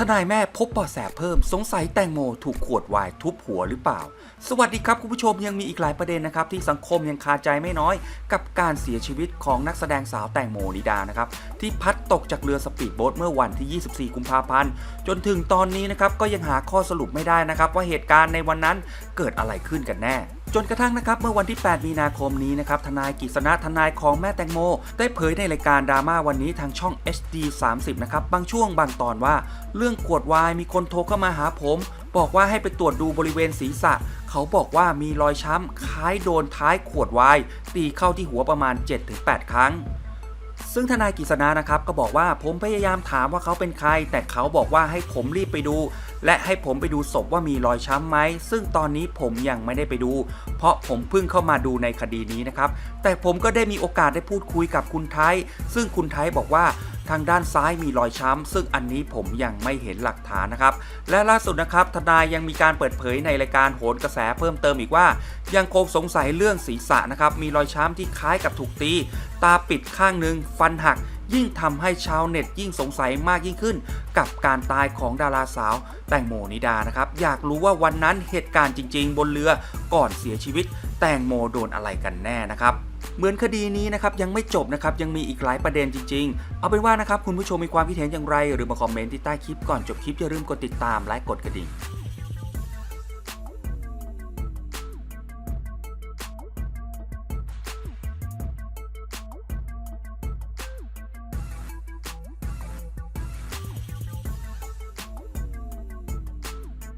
ทนายแม่พบเบาะแสเพิ่มสงสัยแตงโมถูกขวดวายทุบหัวหรือเปล่า สวัสดีครับคุณผู้ชมยังมีอีกหลายประเด็นนะครับ ที่สังคมยังคาใจไม่น้อย กับการเสียชีวิตของนักแสดงสาวแตงโมนิดานะครับที่พัดตกจากเรือสปีดโบ๊ทเมื่อวันที่ 24 กุมภาพันธ์จนถึงตอนนี้นะครับก็ยังหาข้อสรุปไม่ได้นะครับว่าเหตุการณ์ในวันนั้นเกิดอะไรขึ้นกันแน่ จนกระทั่งนะครับเมื่อวันที่ 8 มีนาคมนี้นะครับทนายกิษณะทนายของแม่แตงโม ได้เผยในรายการดราม่าวันนี้ทางช่อง HD 30 นะครับบางช่วงบางตอนว่า เรื่องขวดวายมีคนโทรเข้ามาหาผม บอกว่าให้ไปตรวจดูบริเวณศีรษะ เขาบอกว่ามีรอยช้ำคล้ายโดนท้ายขวดวายตีเข้าที่หัวประมาณ 7-8 ครั้ง ซึ่งทนายกฤษณะนะครับก็บอกว่าผมพยายามถามว่าเขาเป็นใคร แต่เขาบอกว่าให้ผมรีบไปดู และให้ผมไปดูศพว่ามีรอยช้ำไหม ซึ่งตอนนี้ผมยังไม่ได้ไปดู เพราะผมเพิ่งเข้ามาดูในคดีนี้นะครับ แต่ผมก็ได้มีโอกาสได้พูดคุยกับคุณไทย ซึ่งคุณไทยบอกว่า ทางด้านซ้ายมีรอยช้ำซึ่งอันนี้ผมยังไม่เห็นหลักฐานนะครับ และล่าสุดนะครับทนายยังมีการเปิดเผยในรายการโหนกระแสเพิ่มเติมอีกว่า ยังคงสงสัยเรื่องศีรษะนะครับมีรอยช้ำที่คล้ายกับถูกตี ตาปิดข้างหนึ่งฟันหักยิ่งทำให้ชาวเน็ตยิ่งสงสัยมากยิ่งขึ้น กับการตายของดาราสาว แตงโมนิดานะครับ อยากรู้ว่าวันนั้นเหตุการณ์จริง ๆ บนเรือก่อนเสียชีวิต แตงโมโดนอะไรกันแน่นะครับ เหมือนคดีนี้นะครับยังไม่จบนะครับยังมีอีกหลายประเด็นจริง ๆ เอาเป็นว่านะครับคุณผู้ชมมีความคิดเห็นอย่างไร หรือมาคอมเมนต์ที่ใต้คลิปก่อนจบคลิปอย่าลืมกดติดตามและกดกระดิ่ง